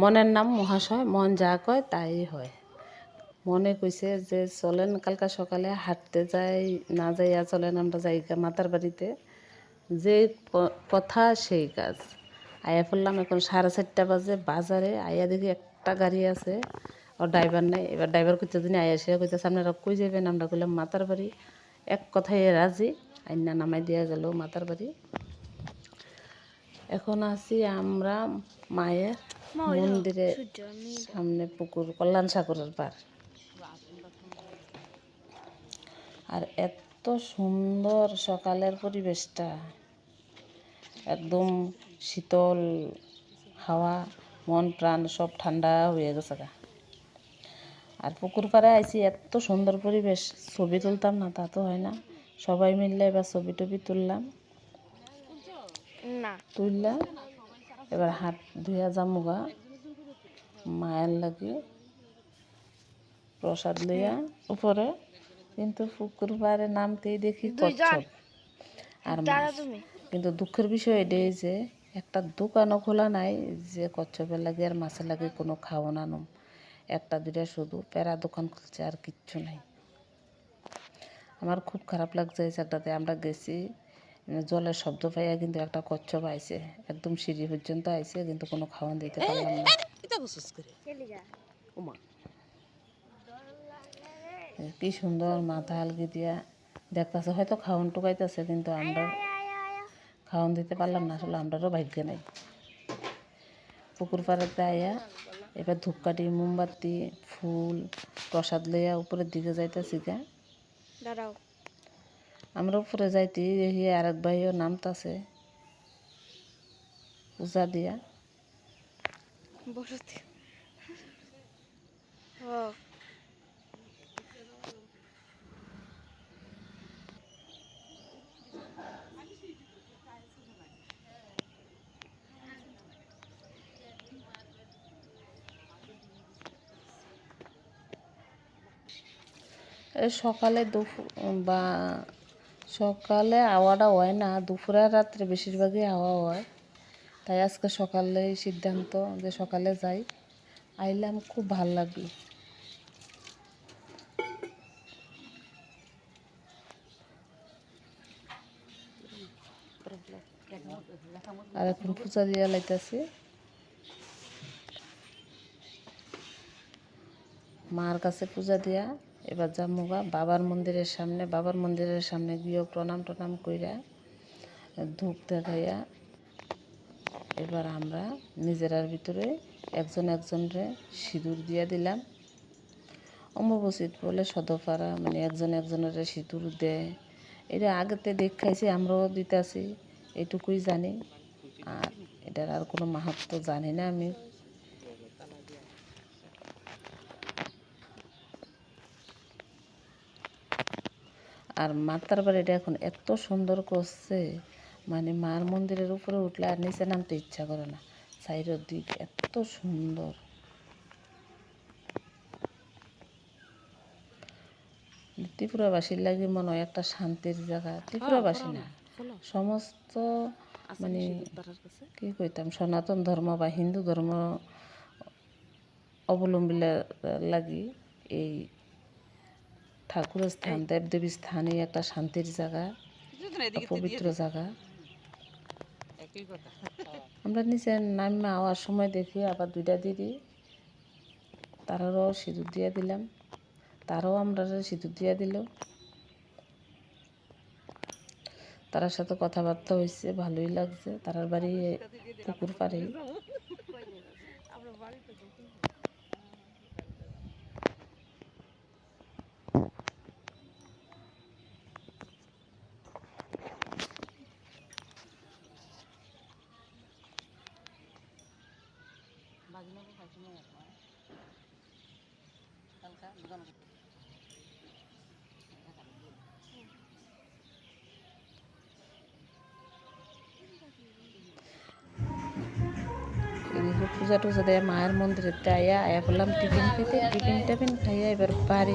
মনের নাম মহাশয়, মন যা কয় তাই হয়। মনে কইছে যে, চলেন কালকা সকালে হাঁটতে যাই, না যাইয়া চলেন আমরা যাই মাতার বাড়িতে। যে কথা সেই কাজ। আয়া পড়লাম এখন সাড়ে চারটা বাজে বাজারে, আয়া দেখি একটা গাড়ি আছে। ও ড্রাইভার নেই, এবার ড্রাইভার কইতে দিন আয়া সে কইতেছে, আপনারা কই যাবেন আমরা কইলাম, মাতার বাড়ি। এক কথায় রাজি, আইনা নামাই দিয়া গেল মাতার বাড়ি। এখন আছি আমরা মায়ের মন্দিরে সামনে পুকুর কল্যাণ সাগরের পার। আর এত সুন্দর সকালের পরিবেশটা। একদম শীতল হাওয়া মন প্রাণ সব ঠান্ডা হয়ে গেছে গা। আর পুকুর পাড়ে আইছি এত সুন্দর পরিবেশ। ছবি তুলতাম না তা তো হয় না। সবাই মিললে এবার ছবি টবি তুললাম। না। তুললা এবার হাত ধুয়া জামুগা মায়ের লাগে প্রসাদ লইয়া উপরে। কিন্তু পুকুর পাড়ে নামতেই দেখি কচ্ছপ। আর। কিন্তু দুঃখের বিষয় এটাই যে একটা দোকানও খোলা নাই যে কচ্ছপের লাগে আর মাছের লাগে কোনো খাওয়ানো নাম। একটা দুইটা শুধু প্যারা দোকান খুলছে আর কিচ্ছু নাই। আমার খুব খারাপ লাগছে এই জায়গাটাতে আমরা গেছি জলের শব্দ পাইয়া কিন্তু একটা কচ্ছপ আইছে। একদম সিঁড়ি পর্যন্ত আইছে কিন্তু কোনো খাওয়ান দিতে পারলাম না। কি সুন্দর মাথা আলগি দিয়া দেখতেছে হয়তো খাওয়ান টুকাইতেছে কিন্তু আমরা খাওয়ান দিতে পারলাম না আসলে আমরারও ভাগ্য নাই। পুকুর পাড়াতে আয়া এবার ধূপকাঠি মোমবাতি ফুল প্রসাদ লইয়া উপরের দিকে যাইতেছি গা। দাঁড়াও। আমরা উপরে যাইতে দেখি আরেক ভাইও নামতাছে পূজা দিয়া। বসতে। এই সকালে দুপুর বা সকালে আওয়াটা হয় না, দুপুরে রাত্রে বেশিরভাগই হাওয়া হয়। তাই আজকে সকালে সিদ্ধান্ত যে সকালে যাই, আইলাম খুব ভালো লাগল। আর এখন পূজা দিয়া লাইতাছি। মার কাছে পূজা দিয়া এবার যামুগা বাবার মন্দিরের সামনে, বাবার মন্দিরের সামনে গিয়েও প্রণাম টনাম কইরা ধূপ দেখাইয়া এবার আমরা নিজেরার ভিতরে একজন একজনরে সিঁদুর দিয়া দিলাম। অম্বুবচিত বলে সদপাড়া মানে একজন একজনের সিঁদুর দেয়। এটা আগেতে দেখাইছি, আমরাও দিতেছি, এটুকুই জানি। আর এটার আর কোনো মাহাত্ম জানি না আমি। আর মাতার বাড়িটা এখন এত সুন্দর করছে। মানে মার মন্দিরের উপরে উঠলে আর নিচে নামতে ইচ্ছা করে না। সাইডের দিক এত সুন্দর। ত্রিপুরাবাসীর লাগে মনে হয় একটা শান্তির জায়গা। ত্রিপুরাবাসী না। সমস্ত মানে কি কইতাম সনাতন ধর্ম বা হিন্দু ধর্ম অবলম্বী লাগি এই ঠাকুরের স্থান দেবদেবীর স্থানে একটা শান্তির জায়গা পবিত্র জায়গা। আমরা নিচে নামে আওয়ার সময় দেখি আবার দুইটা দিদি তারারও সিঁদুর দিয়ে দিলাম তারাও আমরা সিঁদুর দিয়ে দিল। তার সাথে কথাবার্তা হয়েছে ভালোই লাগছে। তারার বাড়ি পুকুর পাড়েই এদিকে পূজা টুজা দেয় মায়ের মন্দিরে আয়া আয়া করলাম টিফিন খেতে টিফিন টিফিন খাইয়া এবার বাড়ি